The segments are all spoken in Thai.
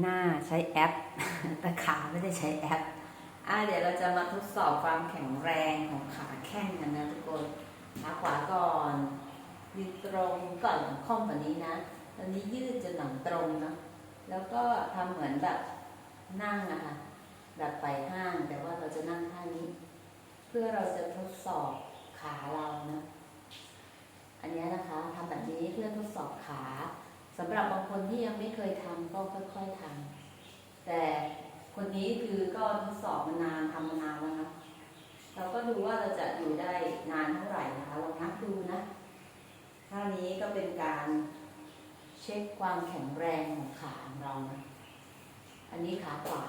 หน้าใช้แอป แต่ขาไม่ได้ใช้แอปอะเดี๋ยวเราจะมาทดสอบความแข็งแรงของขาแข้งกันนะทุกคนขาขวาก่อนยืนตรงก่อนหลังค่อมกว่านี้นะตอนนี้ยืดจนหลังตรงนะแล้วก็ทำเหมือนแบบนั่งนะคะแบบไปห้างแต่ว่าเราจะนั่งท่านี้ เพื่อเราจะทดสอบขาเรานะ อันเนี้ยนะคะทำแบบนี้เพื่อทดสอบขา สำหรับบางคนที่ยังไม่เคยทำก็ค่อยๆทำแต่คนนี้คือก็ทดสอบมานานทำมานานแล้วนะเราก็ดูว่าเราจะอยู่ได้นานเท่าไหร่นะคะลองนับดูนะท่านี้ก็เป็นการเช็คความแข็งแรงของขาของเรานะอันนี้ขาขวา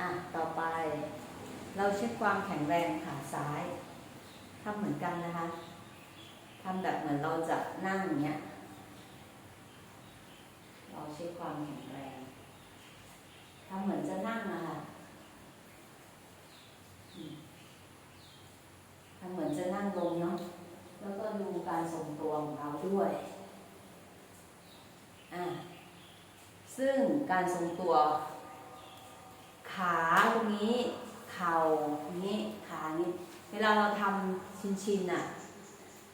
อะต่อไป เราเช็คความแข็งแรงขาซ้ายทำเหมือนกันนะคะ ทำแบบเหมือนเราจะนั่งเงี้ย เราเช็ความแข็งแรงทำเหมือนจะนั่งนะคะทำเหมือนจะนั่งลงเนาะ แล้วก็ดูการทรงตัวของเราด้วยอะซึ่งการทรงตัว ขาตรงนี้ เข่านี้ ขานี้ เวลาเราทำชินชินๆน่ะ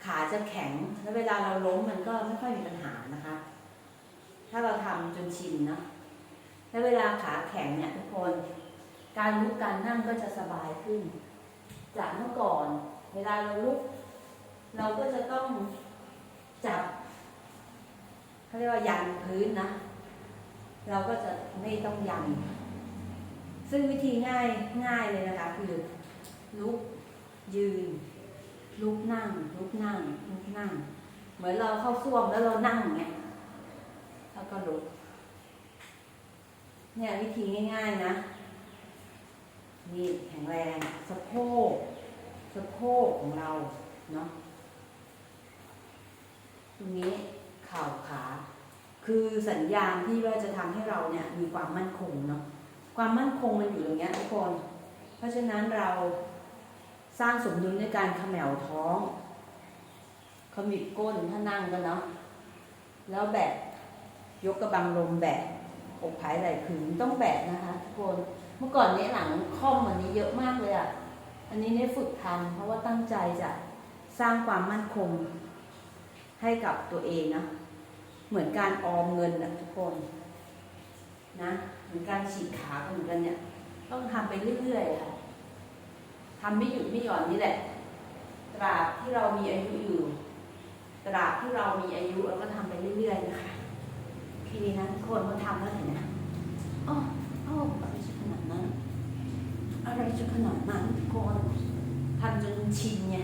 ขาจะแข็ง แล้วเวลาเราล้มมันก็ไม่ค่อยมีปัญหานะคะ ถ้าเราทำจนชินเนาะแล้วเวลาขาแข็งเนี่ยทุกคน การลุกการนั่งก็จะสบายขึ้น จากเมื่อก่อน เวลาเราลุก เราก็จะต้องจับเขาเรียกว่ายันพื้นนะ เราก็จะไม่ต้องยัน ซึ่งวิธีง่ายง่ายเลยนะคะ คือลุกยืน ลุกนั่ง ลุกนั่ง ลุกนั่ง เหมือนเราเข้าส้วมแล้วเรานั่งอย่างเงี้ยแล้วก็ลุก เนี่ยวิธีง่าย ๆ นะ นี่แข็งแรงสะโพกสะโพกของเราเนาะตรงนี้เข่าขา คือสัญญาณที่ว่าจะทำให้เราเนี่ยมีความมั่นคงเนาะความมั่นคงมันอยู่ตรงเนี้ยทุกคน เพราะฉะนั้นเรา สร้างสมดุลในการขมวท้องขมิบก้นถ้านั่งกันเนาะแล้วแบกยกกระบังลมแบกอกผายไหล่ขึงต้องแบกนะคะทุกคนเมื่อก่อนเนี้หลังค่อมอันนี้เยอะมากเลยอะ่ะอันนี้เนี่ยฝึกทำเพราะว่าตั้งใจจะสร้างความมั่นคงให้กับตัวเองนะเหมือนการออมเงินนะทุกคนนะเหมือนการฉีกขาเหมือนกันเนี่ย ต้องทำไปเรื่อยๆค่ะ ทำไม่หยุดไม่หย่อนนี่แหละ ตราบที่เรามีอายุอยู่ ตราบที่เรามีอายุเราก็ทำไปเรื่อยๆนะคะโอเคนะทุกคนมาทำแล้วเห็นไหมอ๋ออ๋ออะไรจะขนาดนั้นอะไรจะขนาดนั้นคนทำจนชินไง